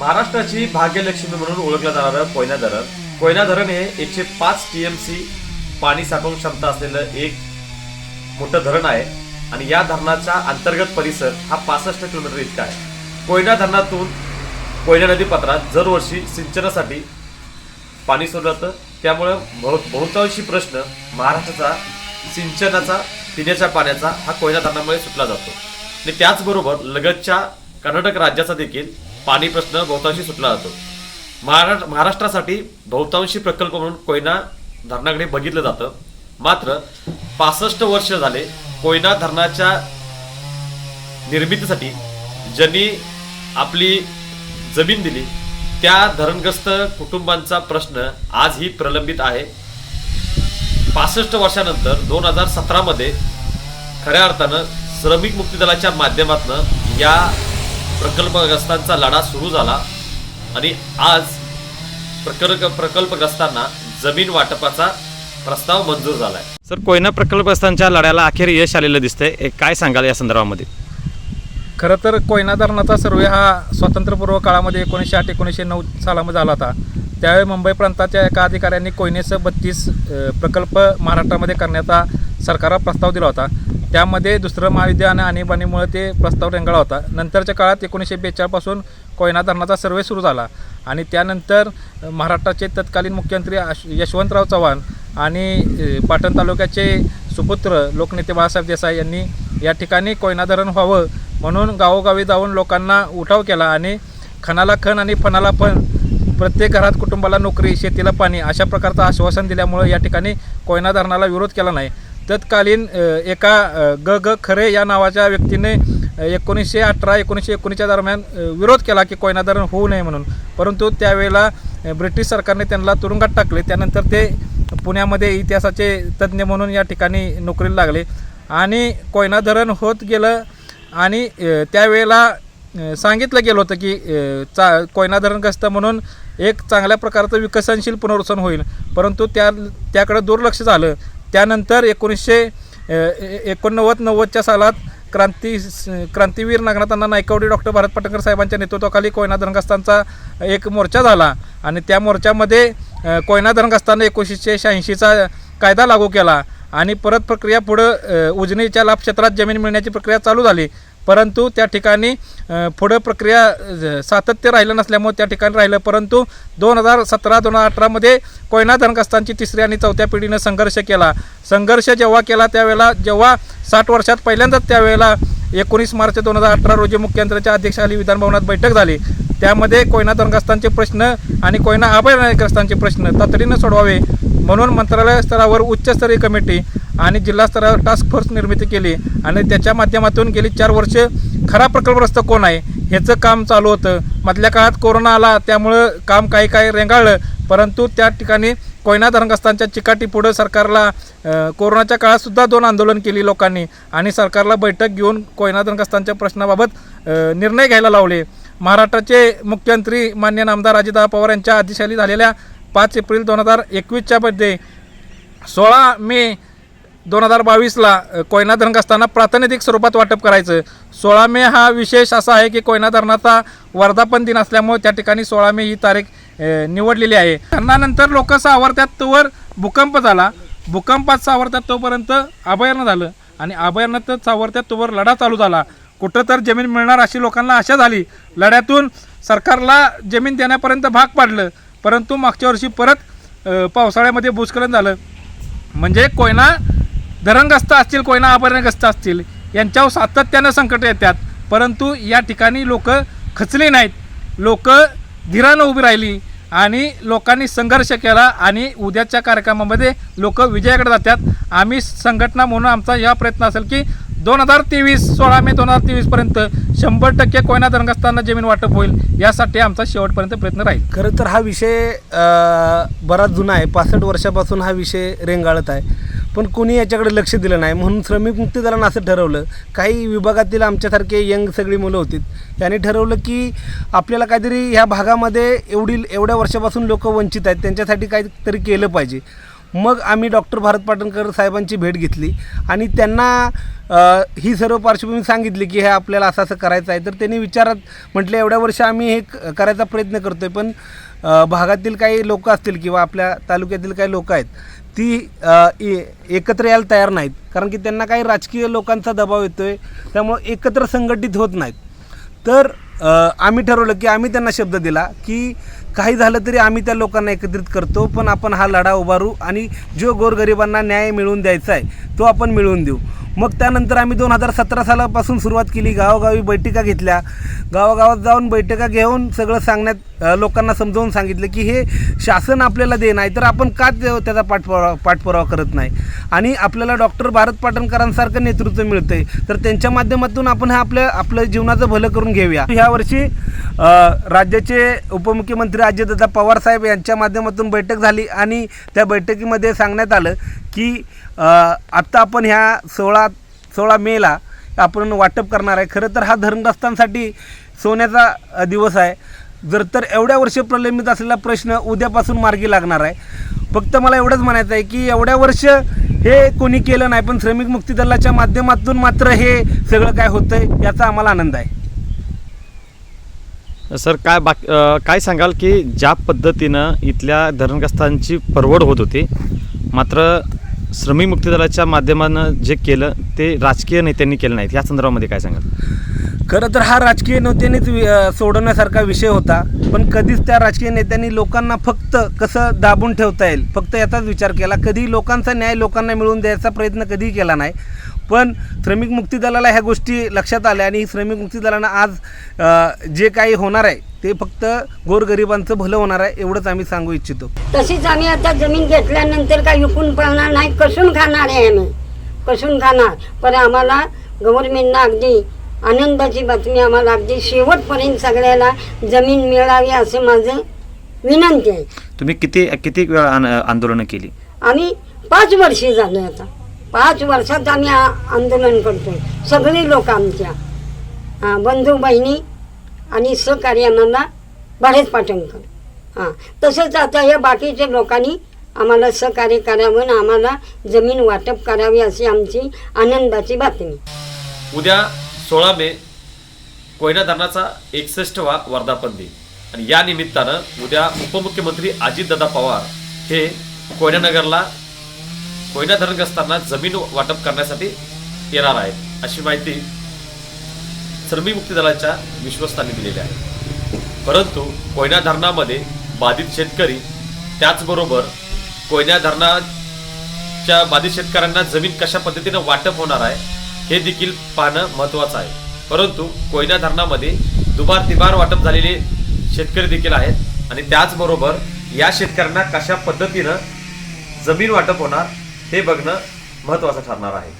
महाराष्ट्राची भाग्यलक्ष्मी म्हणून ओळखलं जाणारं कोयना धरण. कोयना धरण हे एकशे पाच टी एम सी पाणी साठवून क्षमता असलेलं एक मोठं धरण आहे आणि या धरणाचा अंतर्गत परिसर हा पासष्ट किलोमीटर इतका आहे. कोयना धरणातून कोयना नदी पात्रात दरवर्षी सिंचनासाठी पाणी सोडलं जातं त्यामुळं बहुतांशी प्रश्न महाराष्ट्राचा सिंचनाचा पिण्याच्या पाण्याचा हा कोयना धरणामुळे सुटला जातो. आणि त्याचबरोबर लगतच्या कर्नाटक राज्याचा देखील पाणी प्रश्न बहुतांशी सुटला जातो. महाराष्ट्र महाराष्ट्रासाठी बहुतांशी प्रकल्प म्हणून कोयना धरणाकडे बघितलं जातं. मात्र पासष्ट वर्ष झाले कोयना धरणाच्या निर्मितीसाठी ज्यांनी आपली जमीन दिली त्या धरणग्रस्त कुटुंबांचा प्रश्न आजही प्रलंबित आहे. पासष्ट वर्षानंतर दोन हजार सतरामध्ये खऱ्या अर्थानं श्रमिक मुक्ती दलाच्या माध्यमातून या प्रकल्पग्रस्तांचा लढा सुरू झाला आणि आज प्रकल्प प्रकल्पग्रस्तांना जमीन वाटपाचा प्रस्ताव मंजूर झाला आहे सर कोयना प्रकल्पग्रस्तांच्या लढ्याला अखेर यश आलेलं दिसतंय. काय सांगाल या संदर्भामध्ये? खरं तर कोयना धरणाचा सर्वे हा स्वातंत्र्यपूर्व काळामध्ये एकोणीसशे आठ एकोणीसशे नऊ सालामध्ये झाला होता. त्यावेळी मुंबई प्रांताच्या एका अधिकाऱ्यांनी कोयनेसह बत्तीस प्रकल्प महाराष्ट्रामध्ये करण्याचा सरकारला प्रस्ताव दिला होता. त्यामध्ये दुसरं महाविद्यालय आणि आणीबाणीमुळे ते प्रस्ताव रेंगाळा होता. नंतरच्या काळात एकोणीसशे बेचाळपासून कोयना धरणाचा सर्वे सुरू झाला. आणि त्यानंतर महाराष्ट्राचे तत्कालीन मुख्यमंत्री यशवंतराव चव्हाण आणि पाटण तालुक्याचे सुपुत्र लोकनेते बाळासाहेब देसाई यांनी या ठिकाणी कोयना धरण व्हावं म्हणून गावोगावी जाऊन लोकांना उठाव केला आणि खणाला खण आणि फणाला फण प्रत्येक घरात कुटुंबाला नोकरी शेतीला पाणी अशा प्रकारचं आश्वासन दिल्यामुळं या ठिकाणी कोयना धरणाला विरोध केला नाही. तत्कालीन एका ग ग खरे या नावाच्या व्यक्तीने एकोणीसशे अठरा एकोणीसशे एकोणीसच्या दरम्यान विरोध केला की कोयना धरण होऊ नये म्हणून. परंतु त्यावेळेला ब्रिटिश सरकारने त्यांना तुरुंगात टाकले. त्यानंतर ते पुण्यामध्ये इतिहासाचे तज्ज्ञ म्हणून या ठिकाणी नोकरीला लागले. आणि कोयना धरण होत गेलं आणि त्यावेळेला सांगितलं गेलं होतं की चा कोयना धरणग्रस्त म्हणून एक चांगल्या प्रकारचं विकसनशील पुनर्वसन होईल. परंतु त्या त्याकडं दुर्लक्ष झालं. त्यानंतर एकोणीसशे ए- एकोणनव्वद नव्वदच्या सालात क्रांती क्रांतीवीर नागनाथांना नायकवडी डॉक्टर भारत पाटणकर साहेबांच्या नेतृत्वाखाली कोयना धरणग्रस्तांचा एक मोर्चा झाला. आणि त्या मोर्चामध्ये कोयना धरणग्रस्तांना एकोणीसशे शहाऐंशीचा कायदा लागू केला. आणि परत प्रक्रिया पुढं उजनीच्या लाभ क्षेत्रात जमीन मिळण्याची प्रक्रिया चालू झाली. परंतु त्या ठिकाणी पुढं प्रक्रिया सातत्य राहिलं नसल्यामुळे त्या ठिकाणी राहिलं. परंतु दोन हजार सतरा दोन हजार अठरामध्ये कोयना धरणग्रस्तांची तिसऱ्या आणि चौथ्या पिढीनं संघर्ष केला. संघर्ष जेव्हा केला त्यावेळेला जेव्हा साठ वर्षात पहिल्यांदाच त्यावेळेला एकोणीस मार्च दोन हजार अठरा रोजी मुख्यमंत्र्यांच्या अध्यक्षाली विधानभवनात बैठक झाली. त्यामध्ये कोयना धरणग्रस्तांचे प्रश्न आणि कोयना अभयारण्यग्रस्तांचे प्रश्न तातडीनं सोडवावे म्हणून मंत्रालय स्तरावर उच्चस्तरीय कमिटी आणि जिल्हास्तरावर टास्क फोर्स निर्मिती केली आणि त्याच्या माध्यमातून गेली चार वर्ष खरा प्रकल्पग्रस्त कोण आहे? ह्याचं काम चालू होतं. मधल्या काळात कोरोना आला त्यामुळं काम काही काही रेंगाळलं. परंतु त्या ठिकाणी कोयना धरणग्रस्तांच्या चिकाटी पुढं सरकारला कोरोनाच्या काळातसुद्धा दोन आंदोलन केली लोकांनी आणि सरकारला बैठक घेऊन कोयना धरणग्रस्तांच्या प्रश्नाबाबत निर्णय घ्यायला लावले. महाराष्ट्राचे मुख्यमंत्री मान्य नामदार अजितदा पवार यांच्या अध्यक्षाली झालेल्या पाच एप्रिल दोन हजार एकवीसच्या मध्ये सोळा मे दोन हजार बावीसला कोयना धरण असताना प्रातिनिधिक स्वरूपात वाटप करायचं. सोळा मे हा विशेष असा आहे की कोयना धरणाचा वर्धापन दिन असल्यामुळे त्या ठिकाणी सोळा मे ही तारीख निवडलेली आहे. धरणानंतर लोक सावरत्यात तोवर भूकंप झाला. भूकंपात सावरत्यात तोपर्यंत अभयारण्य झालं आणि अभयारण्यात सावरत्यात तोवर लढा चालू झाला. कुठं तर जमीन मिळणार अशी लोकांना आशा झाली. लढ्यातून सरकारला जमीन देण्यापर्यंत भाग पाडलं. परंतु मागच्या वर्षी परत पावसाळ्यामध्ये भूस्खलन झालं. म्हणजे कोयना धरणग्रस्त असतील कोयना अभयारण्यग्रस्त असतील यांच्यावर सातत्यानं संकट येतात. परंतु या ठिकाणी लोक खचली नाहीत. लोक धीरानं उभी राहिली आणि लोकांनी संघर्ष केला आणि उद्याच्या कार्यक्रमामध्ये लोक विजयाकडे जातात. आम्ही संघटना म्हणून आमचा या प्रयत्न असेल की दोन हजार तेवीस सोळा मे दोन हजार तेवीसपर्यंत शंभर टक्के कोयना धरणग्रस्तांना जमीन वाटप होईल यासाठी आमचा शेवटपर्यंत प्रयत्न राहील. खरं तर हा विषय बराच जुना आहे. पासष्ट वर्षापासून हा विषय रेंगाळत आहे. पण कोणी याच्याकडे लक्ष दिलं नाही. म्हणून श्रमिक मुक्ती दलानं असं ठरवलं. काही विभागातील आमच्यासारखे यंग सगळी मुलं होती. त्यांनी ठरवलं की आपल्याला काहीतरी ह्या भागामध्ये एवढी एवढ्या वर्षापासून लोक वंचित आहेत. त्यांच्यासाठी काहीतरी केलं पाहिजे. मग आम्ही डॉक्टर भारत पाटणकर साहेबांची भेट घेतली आणि त्यांना ही सर्व पार्श्वभूमी सांगितली की हे आपल्याला असं असं करायचं आहे. तर त्यांनी विचारात म्हटलं एवढ्या वर्ष आम्ही हे क- करायचा प्रयत्न करतो आहे पण भागातील काही लोक असतील किंवा आपल्या तालुक्यातील काही लोक आहेत ती ए- एकत्र यायला तयार नाहीत. कारण की त्यांना काही राजकीय लोकांचा दबाव येतो आहे त्यामुळं एकत्र संघटित होत नाहीत. तर आम्ही ठरवलं की आम्ही त्यांना शब्द दिला की काही झालं तरी आम्ही त्या लोकांना एकत्रित करतो पण आपण हा लढा उभारू आणि जो गोरगरिबांना न्याय मिळवून द्यायचा आहे तो आपण मिळवून देऊ. मग त्यानंतर आम्ही दोन हजार सतरा सालापासून सुरुवात केली. गावोगावी बैठका घेतल्या. गावागावात जाऊन बैठका घेऊन सगळं सांगण्यात लोकांना समजावून सांगितलं की हे शासन आपल्याला दे नाही तर आपण का त्याचा पाठपुरावा पाठपुरावा करत नाही? आणि आपल्याला डॉक्टर भारत पाटणकरांसारखं नेतृत्व मिळतं आहे तर त्यांच्या माध्यमातून आपण हे आपल्या आपलं जीवनाचं भलं करून घेऊया. ह्या वर्षी राज्याचे उपमुख्यमंत्री अजितदादा पवार साहेब यांच्या माध्यमातून बैठक झाली आणि त्या बैठकीमध्ये सांगण्यात आलं की आत्ता आपण ह्या सोळा सोळा मेला आपण वाटप करणार आहे. खरं तर हा धरणग्रस्तांसाठी सोन्याचा दिवस आहे. जर तर एवढ्या वर्ष प्रलंबित असलेला प्रश्न उद्यापासून मार्गी लागणार आहे. फक्त मला एवढंच म्हणायचं आहे की एवढ्या वर्ष हे कोणी केलं नाही पण श्रमिक मुक्ती दलाच्या माध्यमातून मात्र हे सगळं काय होतंय याचा आम्हाला आनंद आहे. सर काय बाकी काय सांगाल की ज्या पद्धतीनं इथल्या धरणग्रस्तांची परवड होत होती मात्र श्रमिक मुक्ती दलाच्या माध्यमानं जे केलं ते राजकीय नेत्यांनी केलं नाहीत. या संदर्भामध्ये काय सांगाल? खरं तर हा राजकीय नेत्यांनीच सोडवण्यासारखा विषय होता. पण कधीच त्या राजकीय नेत्यांनी लोकांना फक्त कसं दाबून ठेवता येईल फक्त याचाच विचार केला. कधी लोकांचा न्याय लोकांना मिळवून द्यायचा प्रयत्न कधीही केला नाही. पण श्रमिक मुक्ती दलाला ह्या गोष्टी लक्षात आल्या आणि श्रमिक मुक्ती दलानं आज जे काही होणार आहे ते फक्त गोरगरिबांचं भलं होणार आहे एवढंच आम्ही सांगू इच्छितो. तशीच आम्ही आता जमीन घेतल्यानंतर काही विकून पळणार नाही कसून खाणार आहे आम्ही. कसून खाणार? पण आम्हाला गव्हर्नमेंटनं अगदी आनंदाची बातमी आम्हाला अगदी शेवटपर्यंत सगळ्याला जमीन मिळावी असं माझं विनंती आहे. तुम्ही किती किती वेळा आंदोलनं केली? आम्ही पाच वर्षे झालो आता. पाच वर्षात आम्ही आंदोलन करतोय. सगळे लोक आमच्या. हां बंधू बहिणी आणि सहकार्य आम्हाला भाडेच पाटणकर हां तसंच आता या बाकीच्या लोकांनी आम्हाला सहकार्य करावं आणि आम्हाला जमीन वाटप करावी अशी आमची आनंदाची बातमी. उद्या सोळा मे कोयना धरणाचा एकसष्टवा वर्धापन दिन आणि या निमित्तानं उद्या उपमुख्यमंत्री अजितदादा पवार हे कोयनानगरला कोयना धरणग्रस्तांना जमीन वाटप करण्यासाठी येणार आहेत अशी माहिती श्रमी मुक्ती दलाच्या विश्वस्तांनी दिलेली आहे. परंतु कोयना धरणामध्ये बाधित शेतकरी त्याचबरोबर कोयना धरणाच्या बाधित शेतकऱ्यांना जमीन कशा पद्धतीनं वाटप होणार आहे हे देखील पाहणं महत्त्वाचं आहे. परंतु कोयना धरणामध्ये दुबार तिबार वाटप झालेले शेतकरी देखील आहेत आणि त्याचबरोबर या शेतकऱ्यांना कशा पद्धतीनं जमीन वाटप होणार हे बघणं महत्त्वाचं ठरणार आहे.